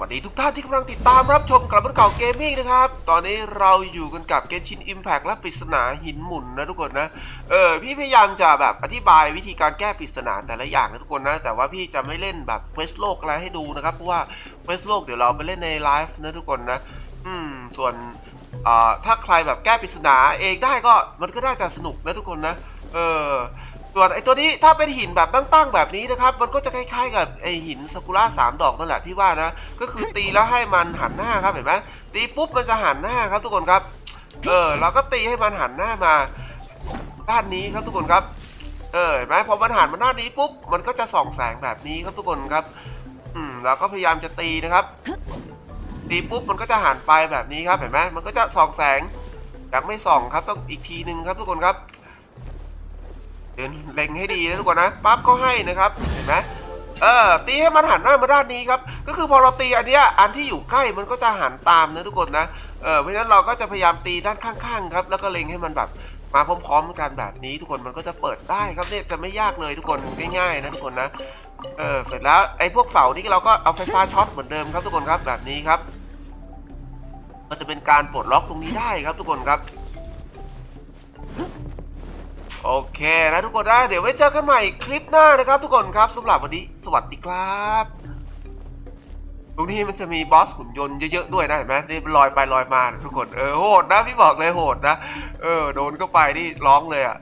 วัสดีทุกท่านที่กำลังติดตามรับชมกลับมาเก่าเกมมิ่งนะครับ ตอนนี้เราอยู่กันกับเกนชินอิมแพกและปริศนาหินหมุนนะทุกคนนะ เออพี่พยายามจะแบบอธิบายวิธีการแก้ปริศนาแต่ละอย่างนะทุกคนนะ แต่ว่าพี่จะไม่เล่นแบบเควสโลกอะไรให้ดูนะครับ เพราะว่าเควสโลกเดี๋ยวเราไปเล่นในไลฟ์นะทุกคนนะ อืม ส่วนอ่าถ้าใครแบบแก้ปริศนาเองได้ก็มันก็น่าจะสนุกนะทุกคนนะ เออ ส่วนไอตัวนี้ถ้าเป็นหินแบบตั้งๆแบบนี้นะครับ มันก็จะคล้ายๆกับไอหินซากุระสามดอกนั่นแหละพี่ว่านะ ก็คือตีแล้วให้มันหันหน้าครับเห็นไหมตีปุ๊บมันจะหันหน้าครับทุกคนครับ เออเราก็ตีให้มันหันหน้ามาด้านนี้ครับทุกคนครับ เออเห็นไหมพอมันหันมาด้านนี้ปุ๊บมันก็จะส่องแสงแบบนี้ครับทุกคนครับ อืมเราก็พยายามจะตีนะครับ ตีปุ๊บมันก็จะหันไปแบบนี้ครับเห็นไหมมันก็จะส่องแสงอยากไม่ส่องครับต้องอีกทีหนึ่งครับทุกคนครับ ดินเล็งให้ดีนะทุกคนนะปั๊บก็ให้นะครับเห็นไหมเออตีให้มันหันหน้ามาด้านนี้ครับ ก็คือพอเราตีอันเนี้ยอันที่อยู่ใกล้มันก็จะหันตามนะทุกคนนะเออเพราะฉะนั้นเราก็จะพยายามตีด้านข้างๆครับ แล้วก็เล็งให้มันแบบมาพร้อมๆกันแบบนี้ทุกคนมันก็จะเปิดได้ครับเนี่ยจะไม่ยากเลยทุกคนง่ายๆนะทุกคนนะเออเสร็จแล้วไอ้พวกเสานี่เราก็เอาไฟฟ้าช็อตเหมือนเดิมครับทุกคนครับแบบนี้ครับ ก็จะเป็นการปลดล็อกตรงนี้ได้ครับทุกคนครับ โอเคนะทุกคนนะเดี๋ยวไว้เจอกันใหม่คลิปหน้านะครับ ทุกคนครับสำหรับวันนี้สวัสดีครับ ตรงนี้มันจะมีบอสหุ่นยนต์เยอะๆด้วยนะเห็นไหมนี่ลอยไปลอยมาทุกคนเออโหดนะพี่บอกเลยโหดนะเออโดนเข้าไปนี่ร้องเลยอะ